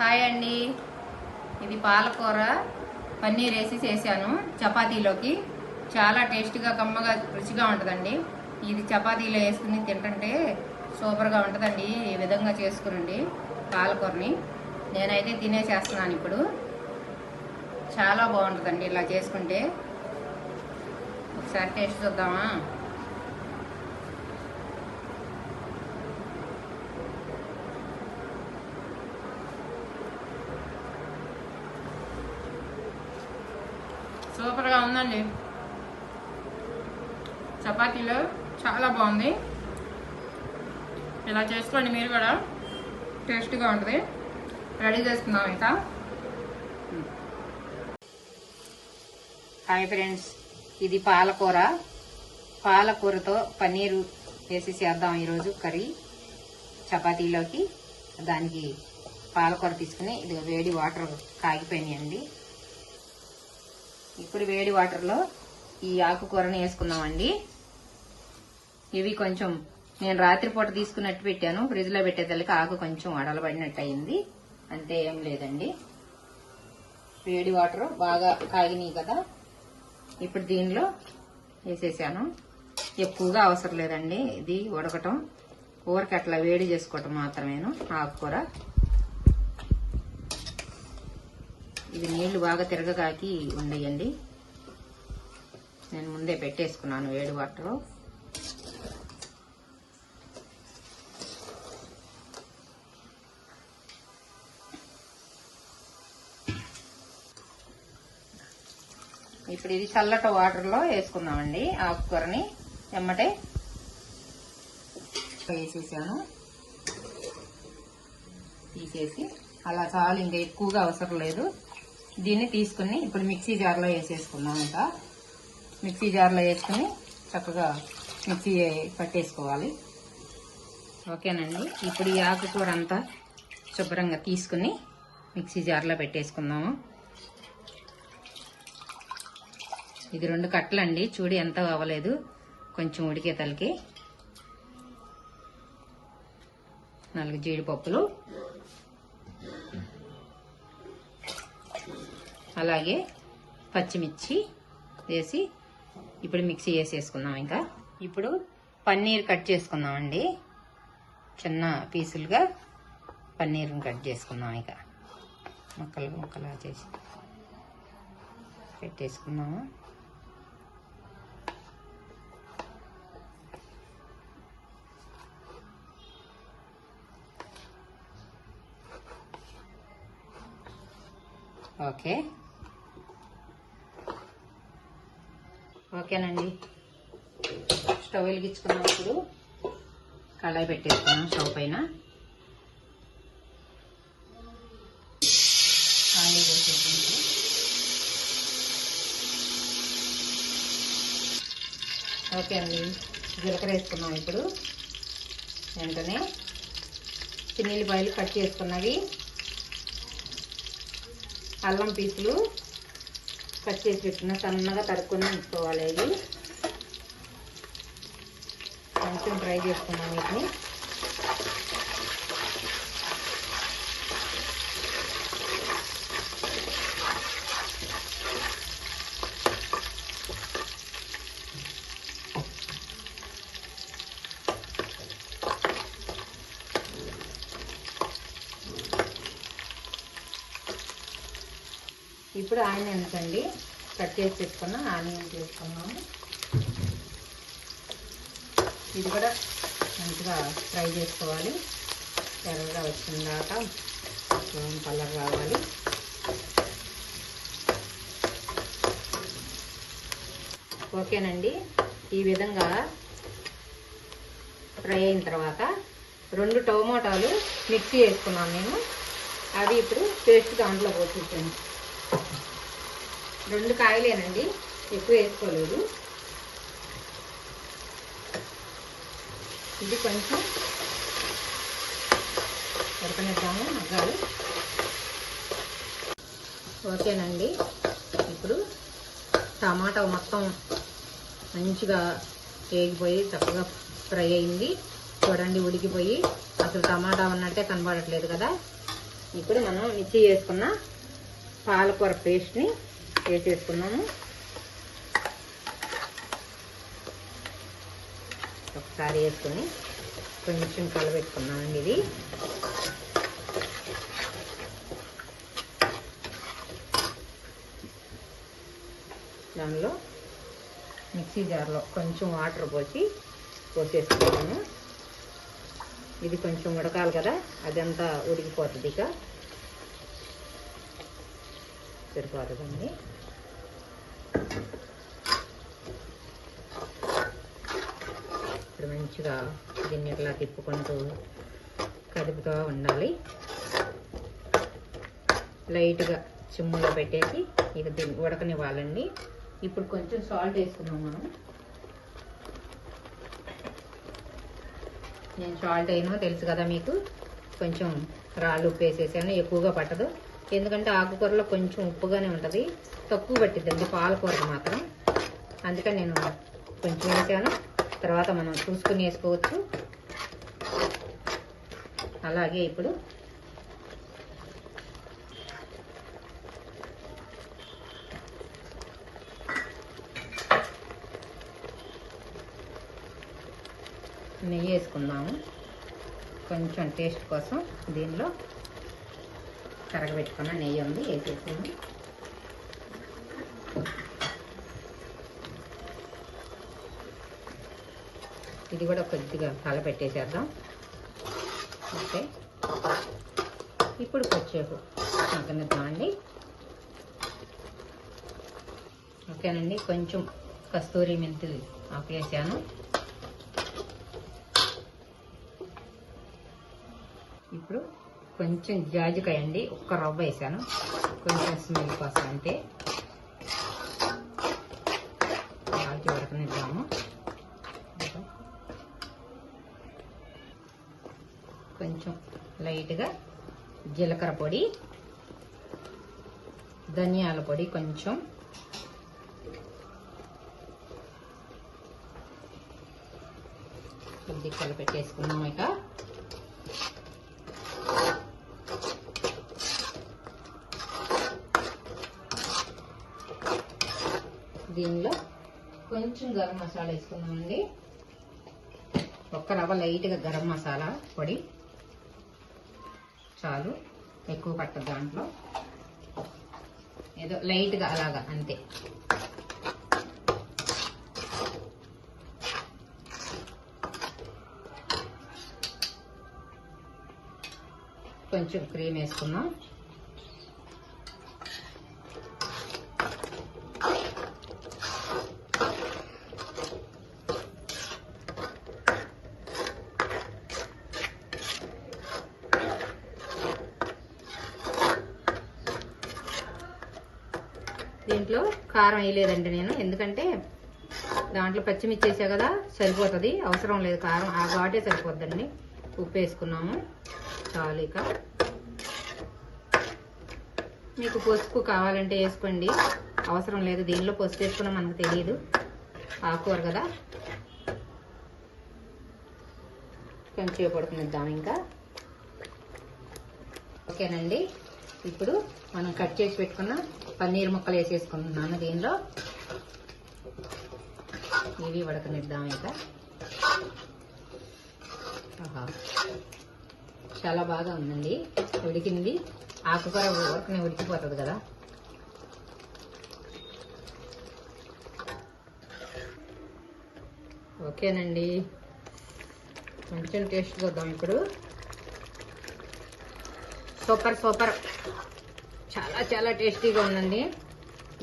Hi అండి. ఇది పాలకూర పన్నీర్ వేసి చేశాను చపాతీలోకి. చాలా టేస్టీగా కమ్మగా రుచిగా ఉంటుందండి. ఇది చపాతీలో వేసుకుని తింటుంటే సూపర్గా ఉంటుందండి ఈ విధంగా చేసుకునండి పాలకూరని. నేనైతే తినేసేస్తున్నాను ఇప్పుడు. చాలా బాగుంటుందండి ఇలా చేసుకుంటే. ఒకసారి టేస్ట్ చూద్దామా? సూపర్గా చపాతీలో చాలా బాగుంది. ఇలా చేసుకోండి మీరు కూడా? టేస్ట్గా ఉంటుంది. రెడీ చేస్తున్నాం ఇంకా. హాయ్ ఫ్రెండ్స్ ఇది పాలకూర. పాలకూరతో పన్నీరు వేసి చేద్దాం ఈరోజు కర్రీ. చపాతీలోకి దానికి పాలకూర తీసుకుని ఇది వేడి వాటర్ కాగిపోయినాయండి. ఇప్పుడు వేడి వాటర్లో ఈ ఆకుకూరని వేసుకుందామండి. ఇవి కొంచెం నేను రాత్రిపూట తీసుకున్నట్టు పెట్టాను. ఫ్రిడ్జ్లో పెట్టేదానికి ఆకు కొంచెం అడలబడినట్టు అయింది అంతే ఏం లేదండి. వేడి వాటర్ బాగా కాగినాయి కదా. ఇప్పుడు దీనిలో వేసేసాను. ఎక్కువగా అవసరం లేదండి. ఇది ఉడకటం. కూరకి అట్లా వేడి చేసుకోవటం మాత్రమేను ఆకుకూర. ఇది నీళ్ళు బాగా తిరగగాకి ఉండయండి. నేను ముందే పెట్టేసుకున్నాను వేడి వాటర్. ఇప్పుడు ఇది చల్లట వాటర్లో వేసుకుందామండి ఆకుకూరని. ఎమ్మటే వేసేసాను. తీసేసి అలా చాలు ఇంకా ఎక్కువగా అవసరం లేదు. దీన్ని తీసుకుని ఇప్పుడు మిక్సీ జార్లో వేసేసుకున్నాం ఇంకా మిక్సీ జార్లో వేసుకుని చక్కగా మిక్సీ పట్టేసుకోవాలి. ఓకేనండి. ఇప్పుడు ఈ ఆకుకూర అంతా శుభ్రంగా తీసుకుని మిక్సీ జార్లో పెట్టేసుకుందాము. ఇది రెండు కట్టలండి. చూడు ఎంత అవ్వలేదు. కొంచెం ఉడికే తలకి. నాలుగు జీడిపప్పులు. అలాగే పచ్చిమిర్చి వేసి ఇప్పుడు మిక్సీ వేసేసుకుందాం ఇంకా. ఇప్పుడు పన్నీర్ కట్ చేసుకుందామండి. చిన్న పీసులుగా పన్నీర్ని కట్ చేసుకుందాం ఇక. ముక్కలు ముక్కలా చేసి పెట్టేసుకుందాము. ఓకే. ఓకేనండి. స్టవ్ వెలిగించుకున్నప్పుడు కళాయి పెట్టేసుకున్నాం స్టవ్ పైన. ఆయిల్ వేసేసుకుంటాం. ఓకే అండి. జీలకర్ర వేసుకున్నాం ఇప్పుడు. వెంటనే చిన్నీళ్ళపాయలు కట్ చేసుకున్నవి. అల్లం పీసులు కట్ చేసి పెట్టుకున్న సన్నగా తరుక్కొని ఉంచుకోవాలి ఇవి కొంచెం ఫ్రై చేసుకున్నాం వీటిని. ఇప్పుడు ఆనియన్స్ అండి కట్ చేసి తీసుకున్నాం ఆనియన్స్ వేసుకున్నాము ఇది కూడా మంచిగా ఫ్రై చేసుకోవాలి. ఎర్రగా వచ్చిన దాకా కలర్ రావాలి. ఓకేనండి. ఈ విధంగా ఫ్రై అయిన తర్వాత రెండు టమాటాలు మిక్సీ వేసుకున్నాను నేను అవి ఇప్పుడు పేస్ట్ దాంట్లో పోసేసాను రెండు కాయలేనండి ఎక్కువ వేసుకోలేదు. ఇది కొంచెం ఉడకనిద్దాము మగ్గాలు. ఓకేనండి. ఇప్పుడు టమాటా మొత్తం మంచిగా వేగిపోయి చక్కగా ఫ్రై అయింది. చూడండి ఉడికిపోయి. అసలు టమాటా ఉన్నట్టే కనబడట్లేదు కదా. ఇప్పుడు మనం మిర్చి వేసుకున్న పాలకూర పేస్ట్ని వేసేసుకున్నాము ఒకసారి వేసుకొని కొంచెం కలబెట్టుకున్నామండి ఇది. దానిలో మిక్సీ జార్లో కొంచెం వాటర్ పోసి పోసేసుకున్నాము. ఇది కొంచెం ఉడకాలి కదా అదంతా ఉడికిపోతుంది ఇక. సరిపోతుందండి ఇప్పుడు మంచిగా దీన్ని ఇట్లా తిప్పుకుంటూ కదుపుతూ ఉండాలి. లైట్గా చిమ్ములో పెట్టేసి ఇక దీన్ని ఉడకనివ్వాలండి. ఇప్పుడు కొంచెం సాల్ట్ వేసుకున్నాం మనం. నేను సాల్ట్ అయినా తెలుసు కదా మీకు? కొంచెం రాళ్ళు ఉప్పు వేసేసాను ఎక్కువగా పట్టదు. ఎందుకంటే ఆకుకూరలో కొంచెం ఉప్పుగానే ఉంటుంది. తక్కువ పట్టిద్దండి పాలకూరకు మాత్రం. అందుకని నేను కొంచెం వేసాను. తర్వాత మనం చూసుకుని వేసుకోవచ్చు. అలాగే ఇప్పుడు నెయ్యి వేసుకుందాము. కొంచెం టేస్ట్ కోసం దీనిలో కరగబెట్టుకున్న నెయ్యి ఉంది వేసేసుకుని ఇది కూడా కొద్దిగా కలపెట్టేసేద్దాం. ఓకే. ఇప్పుడు కొచ్చేపు మగ్గనిద్దామండి ఓకేనండి కొంచెం కస్తూరి మెంతులు ఆపేసాను. ఇప్పుడు కొంచెం జాజికాయ అండి ఒక్క రవ్వ వేసాను. కొంచెం స్మెల్ కోసం అంతే. జాజి ఉడకనిద్దాము కొంచెం లైట్గా జీలకర్ర పొడి ధనియాల పొడి కొంచెం. కొద్ది కలిపెట్టేసుకున్నాం ఇక దీనిలో కొంచెం గరం మసాలా వేసుకున్నామండి ఒక్క రవ్వ లైట్గా గరం మసాలా పొడి. చాలు. ఎక్కువ పట్టదు దాంట్లో. ఏదో లైట్గా అలాగా అంతే. కొంచెం క్రీమ్ వేసుకున్నాం దీంట్లో కారం వేయలేదండి నేను. ఎందుకంటే దాంట్లో పచ్చిమిర్చి వేసా కదా సరిపోతుంది. అవసరం లేదు కారం. ఆ ఘాటే సరిపోద్దండి. ఉప్పు వేసుకున్నాము. చాలు ఇక. మీకు పసుపు కావాలంటే వేసుకోండి. అవసరం లేదు. దీనిలో పసుపు వేసుకున్నా మనకు తెలియదు ఆకుకూర కదా. కొంచెం పడుకునిద్దాం ఇంకా. ఓకేనండి. ఇప్పుడు మనం కట్ చేసి పెట్టుకున్న పన్నీర్ ముక్కలు వేసేసుకుంటున్నాను దీనిలో. ఇవి ఉడకనిద్దాం ఇంకా. చాలా బాగా ఉందండి. ఉడికింది. ఆకుకూర ఉడకనే ఉడికిపోతుంది కదా. ఓకేనండి. కొంచెం టేస్ట్ చూద్దాం ఇప్పుడు. Super super. చాలా చాలా టేస్టీగా ఉందండి.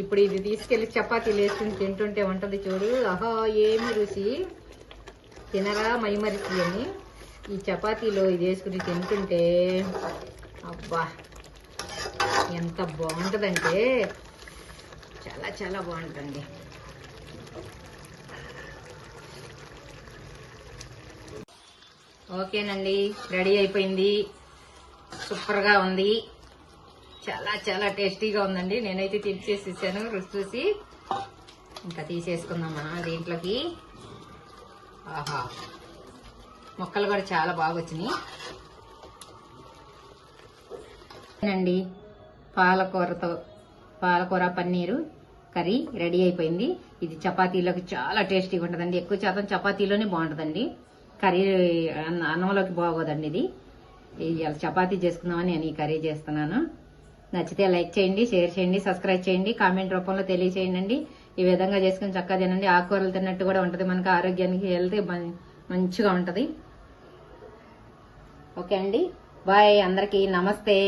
ఇప్పుడు ఇది తీసుకెళ్ళి చపాతీలు వేసుకుని తింటుంటే ఉంటుంది చూడు. ఆహా ఏమి రుచి. తినరా మైమరిచి అని. ఈ చపాతీలో ఇది వేసుకుని తింటుంటే అబ్బా ఎంత బాగుంటుందంటే చాలా చాలా బాగుంటుంది ఓకేనండి రెడీ అయిపోయింది. సూపర్గా ఉంది. చాలా చాలా టేస్టీగా ఉందండి. నేనైతే తీసేసేసాను రుచి చూసి ఇంకా తీసేసుకుందాం మనం దీంట్లోకి? ఆహా. మొక్కలు కూడా చాలా బాగా వచ్చినాయి. అండి పాలకూరతో పాలకూర పన్నీరు కర్రీ రెడీ అయిపోయింది. ఇది చపాతీలోకి చాలా టేస్టీగా ఉంటుందండి. ఎక్కువ శాతం చపాతీలోనే బాగుంటుందండి. కర్రీ అన్న- అన్నంలోకి బాగోదండి ఇది. చపాతీ చేసుకుందామని నేను ఈ కర్రీ చేస్తున్నాను. నచ్చితే లైక్ చేయండి షేర్ చేయండి సబ్స్క్రైబ్ చేయండి కామెంట్ రూపంలో తెలియచేయండి. ఈ విధంగా చేసుకుని చక్కగా తినండి. ఆకుకూరలు తిన్నట్టు కూడా ఉంటుంది. మనకు ఆరోగ్యానికి హెల్త్ మంచిగా ఉంటుంది. ఓకే అండి. బాయ్ అందరికీ. నమస్తే.